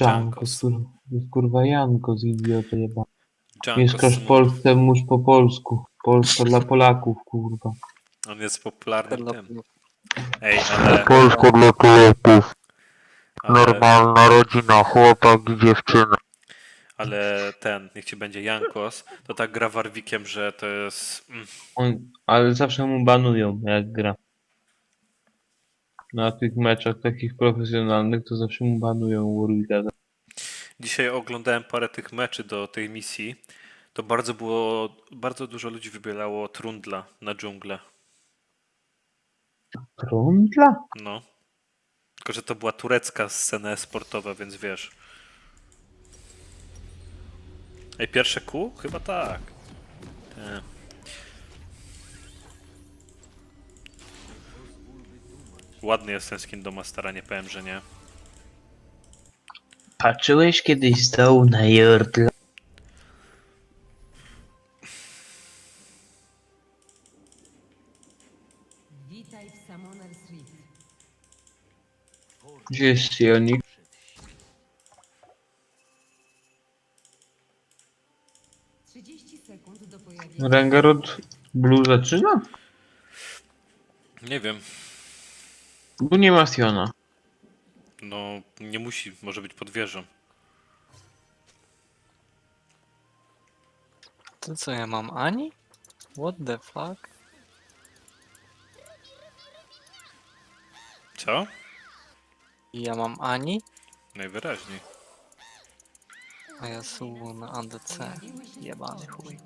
Janko, kurwa, kurwa Janko z idiota jeba. Janko Mieszkasz w. Polsce, mórz po polsku. Polska dla Polaków, kurwa. On jest popularnym Dla- tym. Ej, ale, Polska dla Polaków. ale, Normalna rodzina, chłopak i dziewczyna. ale ten, niech ci będzie Jankos, to tak gra Warwikiem, że to jest... Mm, On, ale zawsze mu banują, jak gra. Na tych meczach takich profesjonalnych to zawsze mu banują Warwicka. Dzisiaj oglądałem parę tych meczy do tej misji. To bardzo było, bardzo dużo ludzi wybierało Trundla na dżunglę. Trundla? No. Tylko, że to była turecka scena sportowa, więc wiesz. Ej, pierwsze kół? Chyba tak. Te. Ładny jest ten skin do Mastera, nie powiem, że nie. Patrzyłeś kiedyś z dołu na Jordla? Witaj w Summoner's Rift. Gdzie jest Sionik? Trzydzieści sekund do pojawienia. Rengarod Blue zaczyna? Nie wiem. Bo nie ma Siona. No, nie musi, może być pod wieżą. To co ja mam? Ani? What the fuck? Co? Ja mam Ani, Najwyraźniej. a Yasuo na ADC. Jebany chuj.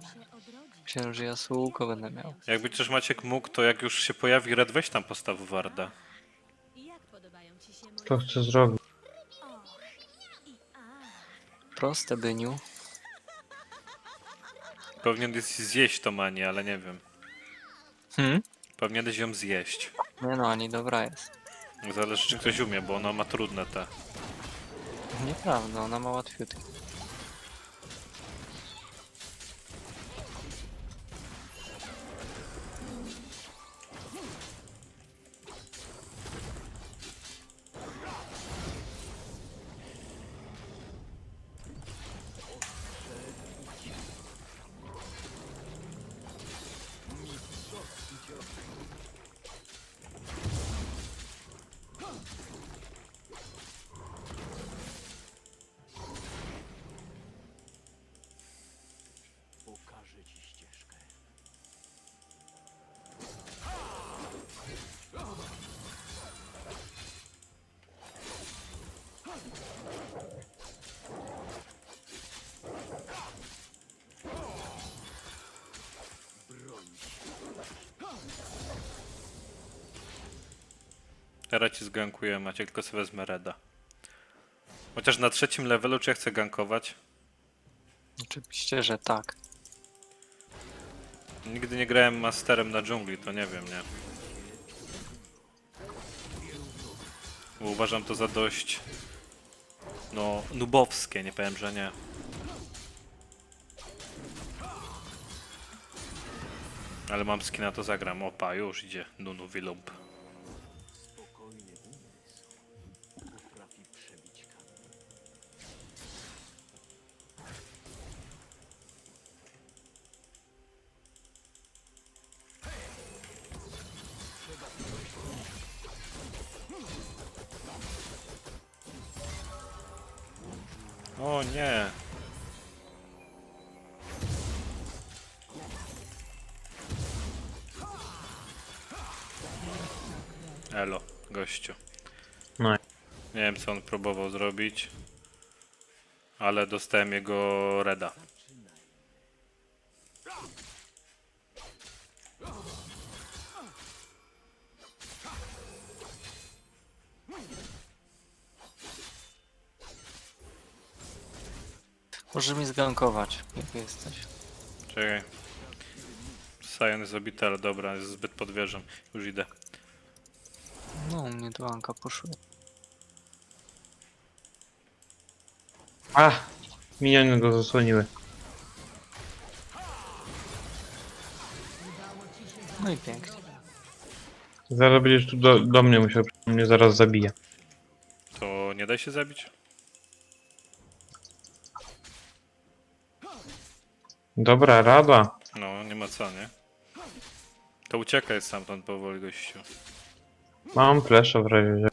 Myślałem, że Yasuo będę miał. Jakby też Maciek mógł, to jak już się pojawi Red, weź tam postaw Warda. To chcę zrobić. Proste byniu. Powinieneś zjeść to manię, ale nie wiem. Hmm? Powinieneś ją zjeść. Nie no, Ani dobra jest. Zależy czy ktoś umie, bo ona ma trudne te. Nieprawda, ona ma łatwiutkie. Teraz ci zgankuję, Maciek, tylko sobie wezmę Reda. Chociaż na trzecim levelu, czy ja chcę gankować? Oczywiście, że tak. Nigdy nie grałem masterem na dżungli, to nie wiem, nie? Bo uważam to za dość... No, nubowskie, nie powiem, że nie. Ale mam skina, to zagram. Opa, już idzie Nunu Wilump. Próbował zrobić, ale dostałem jego reda. Możesz mi zgankować, jak jesteś. Czekaj. Sion jest obity, ale dobra, jest zbyt pod wieżą. Już idę. No, u mnie tu Anka poszły. Ach, miniony go zasłoniły. No i pięknie. Zaraz będziesz tu do, do mnie musiał, mnie zaraz zabije. To nie daj się zabić? Dobra, rada. No, nie ma co, nie? To uciekaj stamtąd powoli, gościu. Mam flesza w razie. że-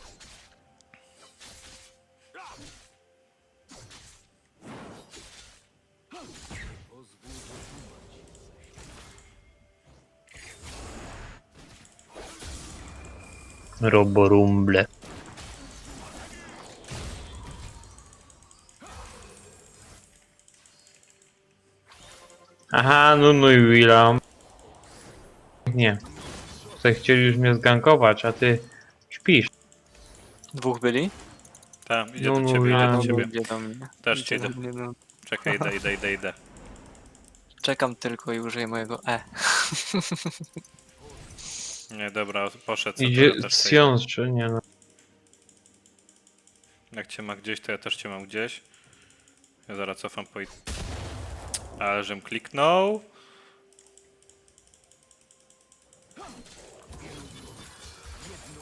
Roborumble. Aha, no no i Willam. Nie. Tutaj chcieli już mnie zgankować, a ty śpisz. Dwóch byli? Tam, idzie No, do no, ciebie, ja- idzie do ciebie. Idzie do mnie. Też ci idę. do mnie. Czekaj, idę, idę, idę, idę. Czekam tylko i użyję mojego E. Nie, dobra, poszedł. co Idzie teraz też. Sion, czy nie no. Jak cię ma gdzieś, to ja też cię mam gdzieś. Ja zaraz cofam po... i- Ale żem kliknął.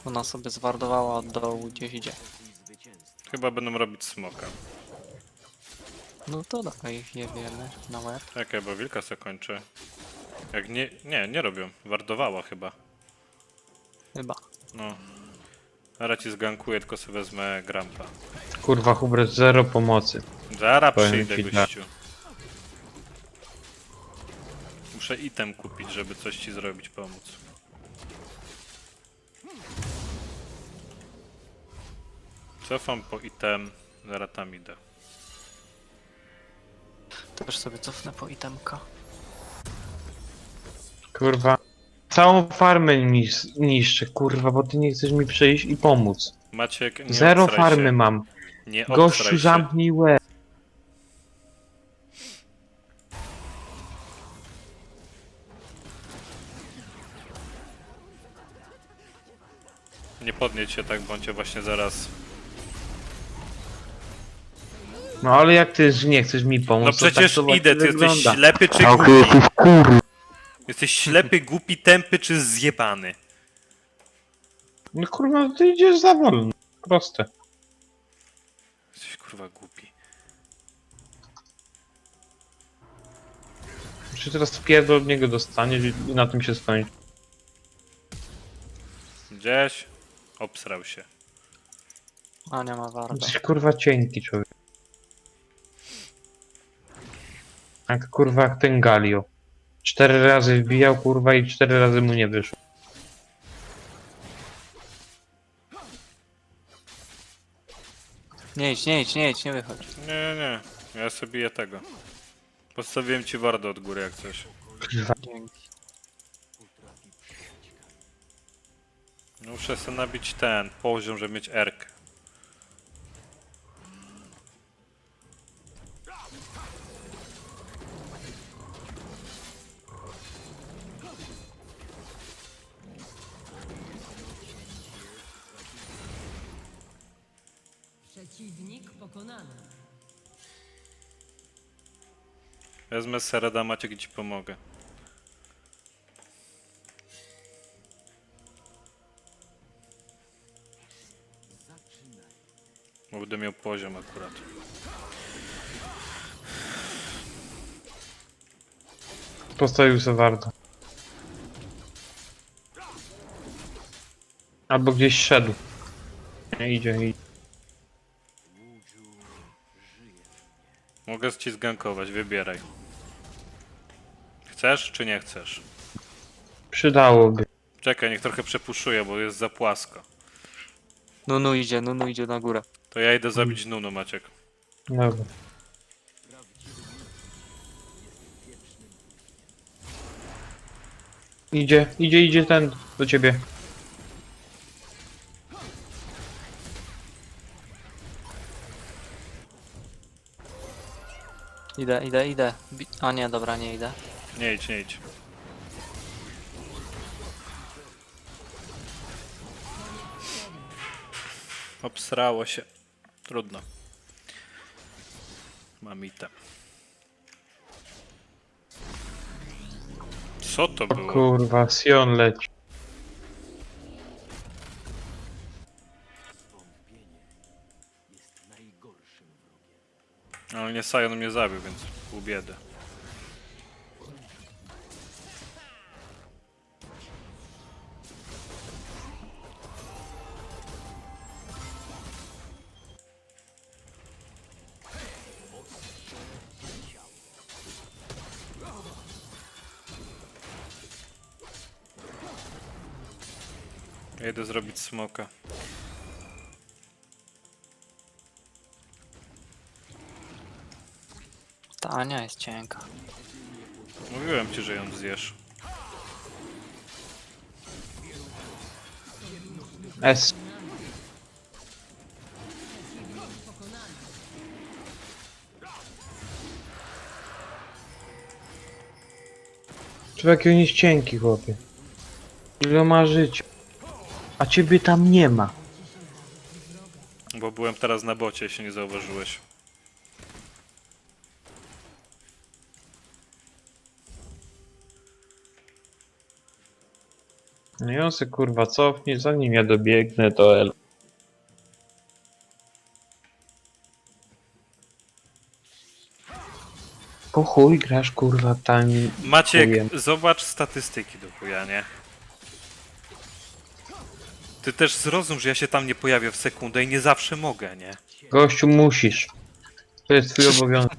Ona sobie zwardowała od dołu, gdzieś idzie. Chyba będą robić smoka. No to dawaj ich jebiemy na łeb. Czekaj, bo wilka se kończy. Jak nie... Nie, nie robią. Wardowała chyba. Chyba. No. Zaraz ci zgankuję, tylko sobie wezmę grampa. Kurwa, Hubert, zero pomocy. Zaraz Powiem przyjdę, ci tak. gościu. Muszę item kupić, żeby coś ci zrobić, pomóc. Cofam po item, zaraz tam idę. Też sobie cofnę po itemka. Kurwa. Całą farmę mi s- niszczy, kurwa, bo ty nie chcesz mi przyjść i pomóc. Maciek, nie Zero obstraj farmy się. mam. Nie obstraj Gościu, się. zamknij łeb. Nie podnieść się tak, bądź właśnie zaraz. No ale jak ty nie chcesz mi pomóc, No to przecież tak to idę, ty jesteś wygląda. ślepy czy głupi? jesteś kurwa. Jesteś ślepy, głupi, tępy czy zjebany? No kurwa, ty idziesz za wolno. Proste. Jesteś kurwa głupi. Czy teraz pierdol od niego dostaniesz i na tym się skończy. Gdzieś obsrał się. A nie ma warda. Jesteś kurwa cienki człowiek. Jak kurwa jak ten Galio. Cztery razy wbijał kurwa i cztery razy mu nie wyszło. Nie idź, nie idź, nie idź, nie wychodź. Nie, nie, nie. Ja sobie biję tego. Postawiłem ci wardę od góry jak coś. Dzięki. Muszę sobie nabić ten poziom, żeby mieć erkę. Pokonany. Wezmę Sereda, Maciek ci pomogę. Bo będę miał poziom akurat. Postawił sobie warto. Albo gdzieś szedł. Nie idzie i Mogę ci zgankować, wybieraj. Chcesz czy nie chcesz? przydałoby. Czekaj, niech trochę przepuszuje, bo jest za płasko. Nunu idzie, Nunu idzie na górę. To ja idę zabić Nunu, Maciek. Dobra. Idzie, idzie, idzie ten do ciebie. Idę, idę, idę. Bi A nie, dobra, nie idę. Nie idź, nie idź. Obsrało się. Trudno. Mam item. Co to O było? kurwa, Sion leci. Generalnie Sion mnie zabił, więc pół biedy. Jedę zrobić smoka. Ania jest cienka. Mówiłem ci, że ją zjesz. S. Człowiek on jest cienki, chłopie. Ile ma żyć? A ciebie tam nie ma. Bo byłem teraz na bocie, jeśli nie zauważyłeś. No on se kurwa cofnie, zanim ja dobiegnę, to L. Po chuj grasz kurwa tani. Maciek, Chujem. zobacz statystyki do chuja, nie? Ty też zrozum, że ja się tam nie pojawię w sekundę i nie zawsze mogę, nie? Gościu musisz. To jest twój obowiązek.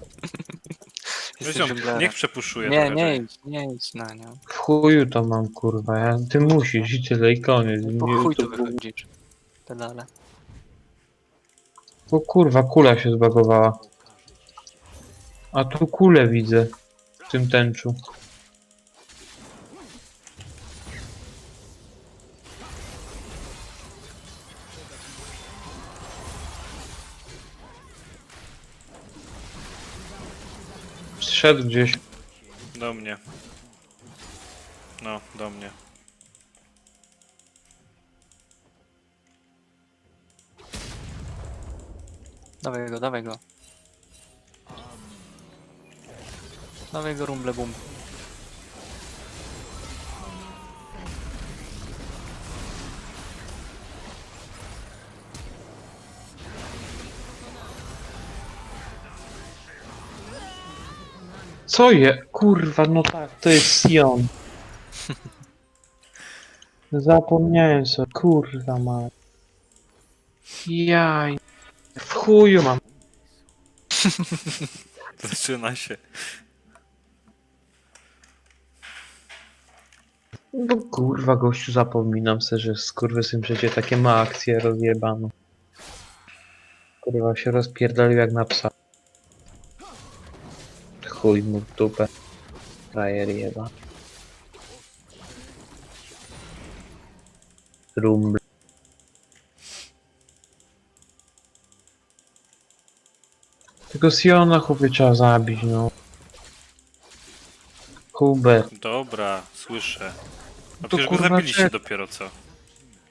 Jesteś Weź ją, niech przepuszuje Nie, trochę. nie idź, nie idź na nią. Chuju to mam kurwa, ja, ty musisz i tyle i koniec. Po Nie, chuj to- tu wychodzisz. Pedale. O kurwa, kula się zbagowała. A tu kulę widzę. W tym tęczu. Szedł gdzieś. Do mnie. Dawaj go, dawaj go. Dawaj go rumble bum. Co je? Kurwa, no tak, to jest Sion. Zapomniałem sobie, kurwa ma. Jaj. Chuju mam. Zaczyna się. No kurwa, gościu, zapominam sobie, że skurwysyn przecież takie ma akcje rozjebane. Kurwa, się rozpierdolił jak na psa. Chuj mu w dupę. Frajer jeba. Rumble. Tego Siona chłopie trzeba zabić, no. Hubert. Dobra, słyszę. A To przecież go kurwa zabiliście czek- dopiero co.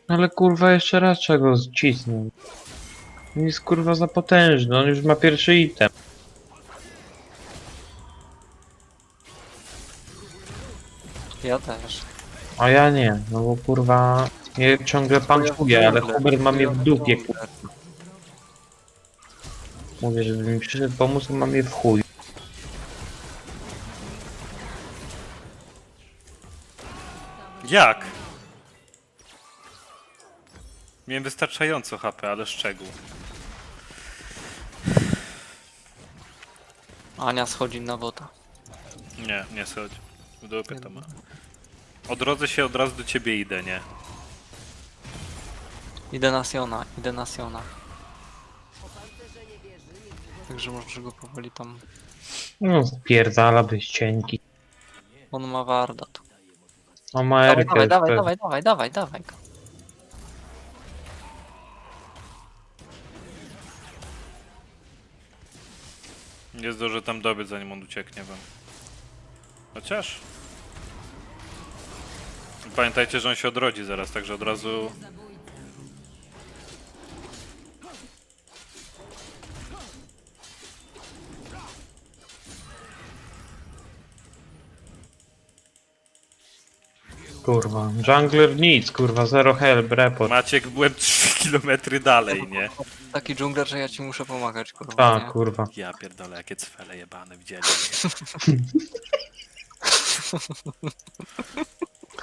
Ale kurwa jeszcze raz trzeba go zcisnąć. On jest kurwa za potężny, on już ma pierwszy item. Ja też. A ja nie, no bo kurwa mnie ciągle panczuje, ale Hubert ma mnie w dupie. kurwa. Mówię, żeby mi przyszedł pomóc, to ma mnie w chuj. Jak? Miałem wystarczająco HP, ale szczegół. Ania schodzi na wota. Nie, nie schodź. W dupie to ma. Odrodzę się, od razu do ciebie idę, nie? Idę na Siona, idę na Siona. Także możesz go powoli tam... No spierdala byś cienki. On ma warda tu. On ma Dawaj, Erkę. dawaj, dawaj, dawaj, dawaj, dawaj go. Nie zdążę tam dobiec, zanim on ucieknie wam. Chociaż... Pamiętajcie, że on się odrodzi zaraz, także od razu... Kurwa. Jungler nic, kurwa, zero help, report. Maciek, byłem 3 km dalej, nie? Taki dżungler, że ja ci muszę pomagać, kurwa, A, nie? kurwa. Ja pierdolę, jakie cwele jebane widzieli.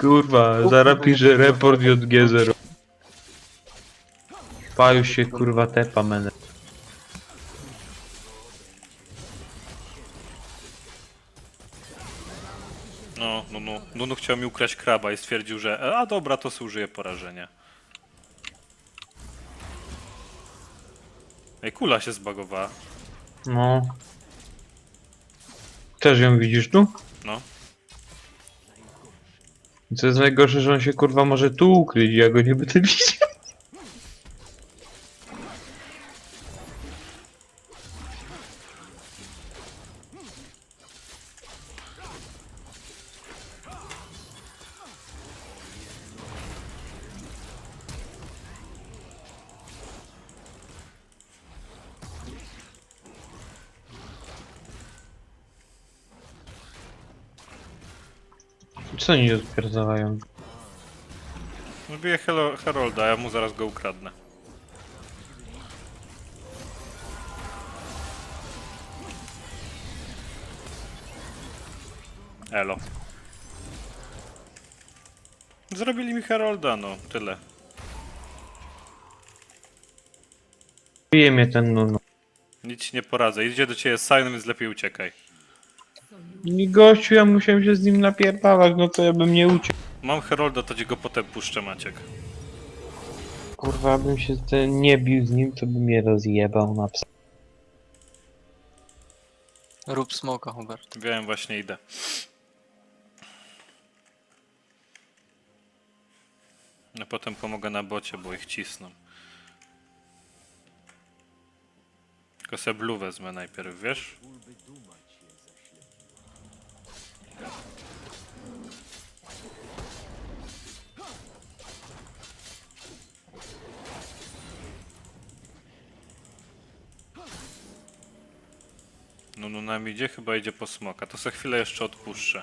Kurwa, zaraz pisze report JG0. Pa już się kurwa tepa menę. No, no, no. Nunu chciał mi ukraść kraba i stwierdził, że e, a dobra, to służyje porażenie. Ej, kula się zbagowała. No. Też ją widzisz tu? No. Co jest najgorsze, że on się kurwa może tu ukryć, ja go nie będę widział. Co oni odpierdalają? No bije Helo- Herolda, ja mu zaraz go ukradnę. Elo. Zrobili mi Herolda, no, tyle. Bije mnie ten no, no. Nic ci nie poradzę. Idzie do ciebie Sion, więc lepiej uciekaj. Gościu, ja musiałem się z nim napierdalać, no to ja bym nie uciekł. Mam Herolda, to ci go potem puszczę, Maciek. Kurwa, bym się ten nie bił z nim, to by mnie rozjebał na psa. Rób smoka, Hubert. Wiem, właśnie idę. No potem pomogę na bocie, bo ich cisną. Tylko se blue wezmę najpierw, wiesz? No, no nam idzie, chyba idzie po smoka. To za chwilę jeszcze odpuszczę.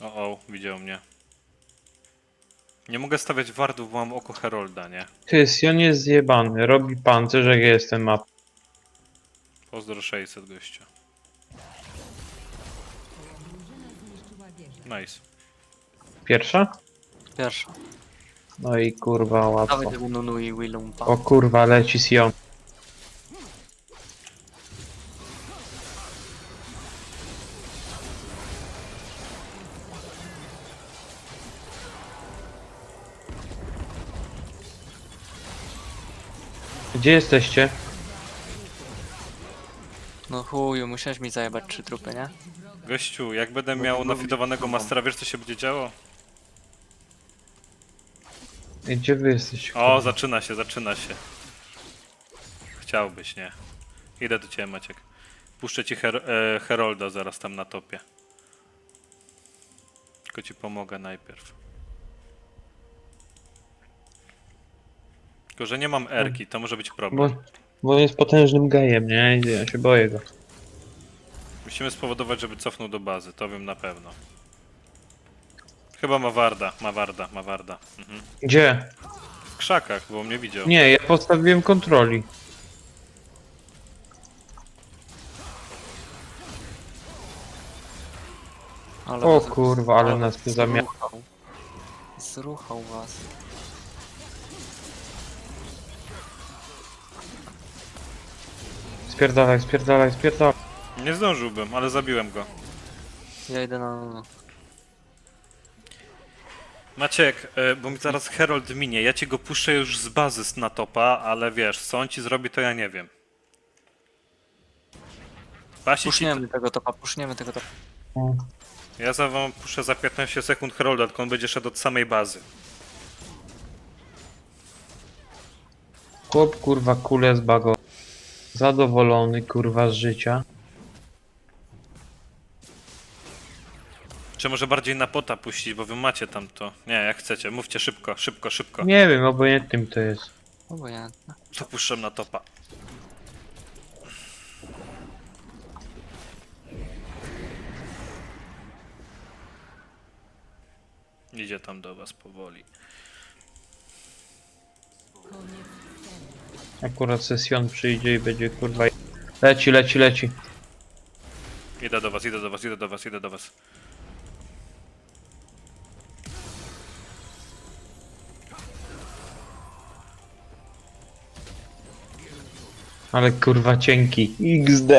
O, o, widział mnie. Nie mogę stawiać wardów, bo mam oko Herolda, nie? Ty, Sion jest zjebany, robi pancerz, jak ja jestem map. Pozdro 600 gościa. Nice. Pierwsza? Pierwsza. No i kurwa, łatwo. Dawaj i Willumpa. O kurwa, leci Sion. Gdzie jesteście? No chuju, musiałeś mi zajebać trzy trupy, nie? Gościu, jak będę miał nafidowanego mastera, wiesz co się będzie działo? Gdzie wy jesteście? O, zaczyna się, zaczyna się. Chciałbyś, nie? Idę do ciebie, Maciek. Puszczę ci Her e, Herolda zaraz tam na topie. Tylko ci pomogę najpierw. Tylko, że nie mam erki, to może być problem. Bo, bo on jest potężnym gejem, nie? Ja się boję go. Musimy spowodować, żeby cofnął do bazy, to wiem na pewno. Chyba ma Warda, ma Warda, ma Warda. Mhm. Gdzie? W krzakach, bo mnie widział. Nie, ja postawiłem kontroli. Ale O was- kurwa, ale ale nas tu zamia... Zruchał. Zruchał was. Spierdalaj, spierdalaj, spierdalaj. Nie zdążyłbym, ale zabiłem go. Ja idę na. Maciek, e, bo mi zaraz Herold minie. Ja ci go puszczę już z bazy na topa, ale wiesz, co on ci zrobi, to ja nie wiem. Pasi ci... Puszniemy tego topa, puszniemy tego topa. Ja za wam puszczę za 15 sekund Herolda, tylko on będzie szedł od samej bazy. Chłop kurwa kulę z bago. Zadowolony kurwa z życia. Czy może bardziej na pota puścić, bo wy macie tam to. Nie, jak chcecie, mówcie szybko, szybko, szybko. Nie wiem, obojętnym to jest. Obojętne. To puszczam na topa. Idzie tam do was powoli. Akurat sesjon przyjdzie i będzie kurwa... Leci, leci, leci. Idę do was, idę do was, idę do was, idę do was. Ale kurwa cienki. XD.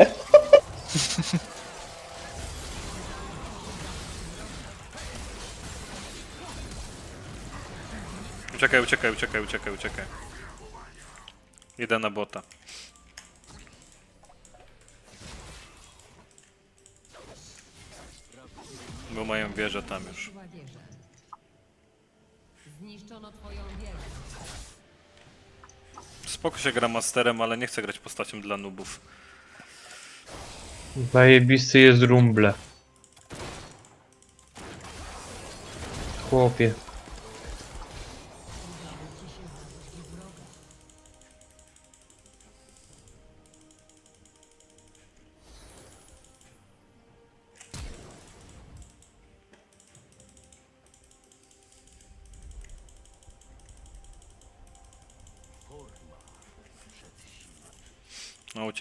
Uciekaj, uciekaj, uciekaj, uciekaj, uciekaj. Idę na bota. Bo mają wieżę tam już. Zniszczono twoją wieżę. Spoko się gra masterem, ale nie chcę grać postacią dla nubów. Zajebisty jest rumble. Chłopie.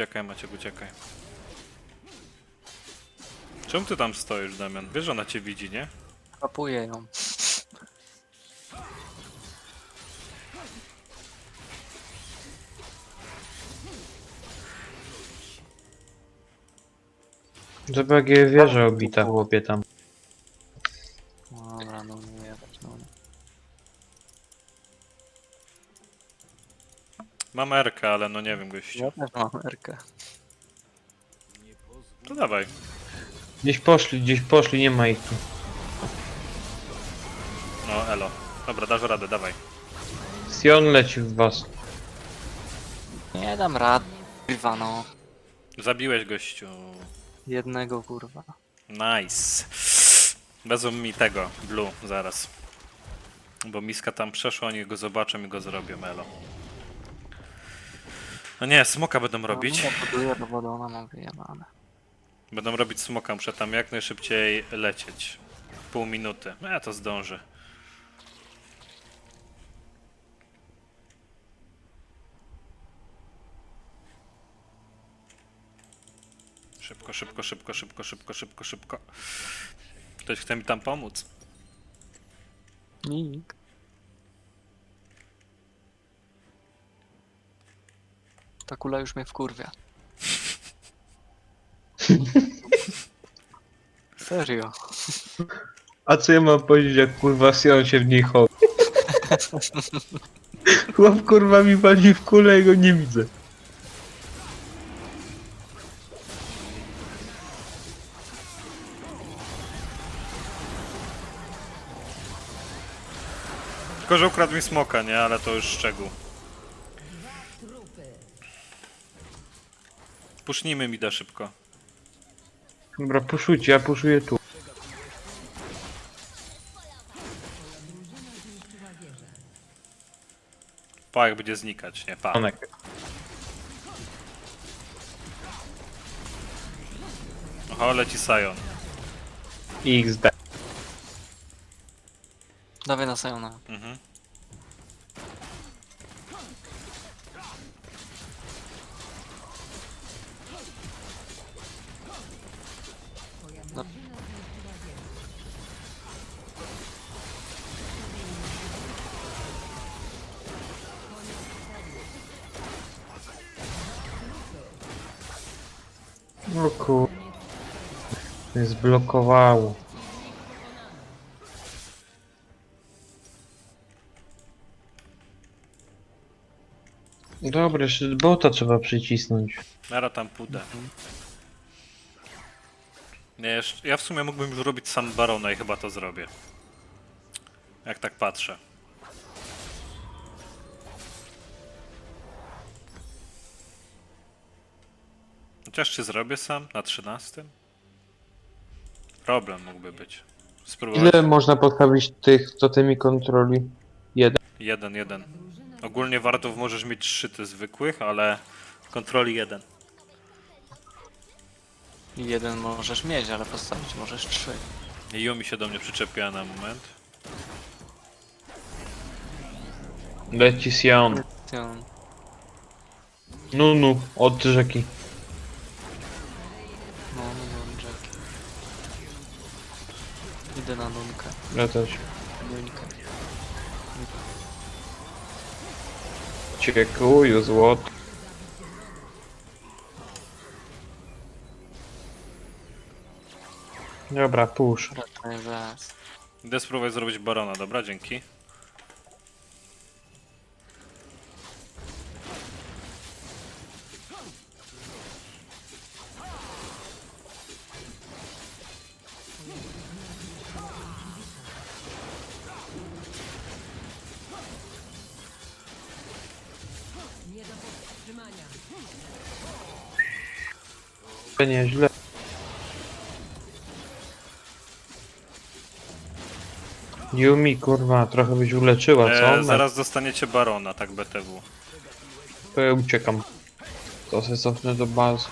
Uciekaj Maciek, uciekaj. Czemu ty tam stoisz, Damian? Wiesz, że ona cię widzi, nie? Kapuję ją. Zobacz jakie wieża obita chłopie tam. Mam Erkę, ale no nie wiem, gościu. Ja też mam Erkę. To dawaj. Gdzieś poszli, gdzieś poszli, nie ma ich tu. No, elo. Dobra, dasz radę, dawaj. Sion leci w was. Nie dam rad. Kurwa no. Zabiłeś gościu. Jednego kurwa. Nice. Wezmą mi tego, blue, zaraz. Bo miska tam przeszła, oni go zobaczą i go zrobią, elo. No nie, smoka będą robić. No, do wodona, mam wyjebane. Będą robić smoka, muszę tam jak najszybciej lecieć. Pół minuty. No ja to zdążę. Szybko, szybko, szybko, szybko, szybko, szybko, szybko. Ktoś chce mi tam pomóc. Nikt. Ta kula już mnie wkurwia. Serio. A co ja mam powiedzieć jak kurwa Sion się w niej chowa? Chłop kurwa mi wali w kulę i go nie widzę. Tylko, że ukradł mi smoka, nie? Ale to już szczegół. Pusznijmy mi da szybko. Dobra, puszujcie, ja puszuję tu. Pa, jak będzie znikać, nie? Pa. Onek. Oho, leci Sion. XD. Dawaj na Sajona. Mhm. No. O kur... Mnie zblokowało. Dobra, jeszcze bota trzeba przycisnąć. Nara tam pudę. Jeszcze, ja w sumie mógłbym już robić sam Barona i chyba to zrobię. Jak tak patrzę. Chociaż czy zrobię sam na 13? Problem mógłby być. Spróbować. Ile można postawić tych totemii kontroli? Jeden. Jeden, jeden. Ogólnie wartów możesz mieć trzy te zwykłych, ale kontroli jeden. Jeden możesz mieć, ale postawić możesz trzy. Yumi się do mnie przyczepiła na moment. Leci Sion. Nunu, od rzeki. No, no, no, Jackie. Idę na nunkę. Ja też. Nunkę. Ciekuju, złoto. Dobra, push. Jest. Idę spróbować zrobić barona, dobra, dzięki. Nieźle. Yumi, kurwa, trochę byś uleczyła, co? E, zaraz dostaniecie barona, tak BTW. To ja uciekam. To się cofnę do bazy.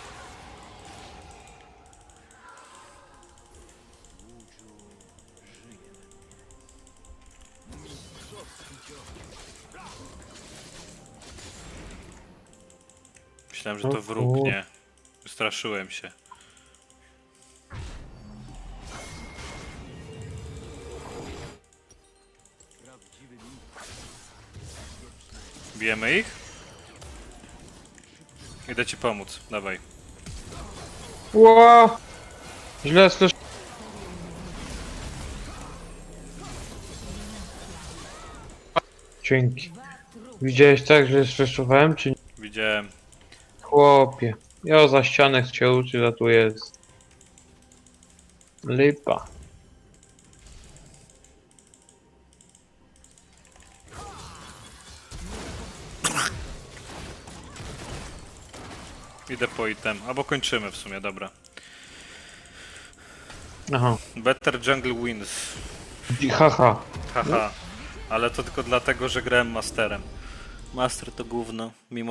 Myślałem, że O to wróg, kur- nie. Straszyłem się. Bijemy ich? Idę ci pomóc, dawaj. Ła! Źle słyszę. Dzięki. Widziałeś tak, że streszowałem, czy nie? Widziałem. Chłopie. Ja za ścianę cię uczy, a tu jest. Lipa. Idę po item. Albo kończymy w sumie, dobra. Aha. Better Jungle Wins. Haha. Haha. Ale to tylko dlatego, że grałem masterem. Master to gówno, mimo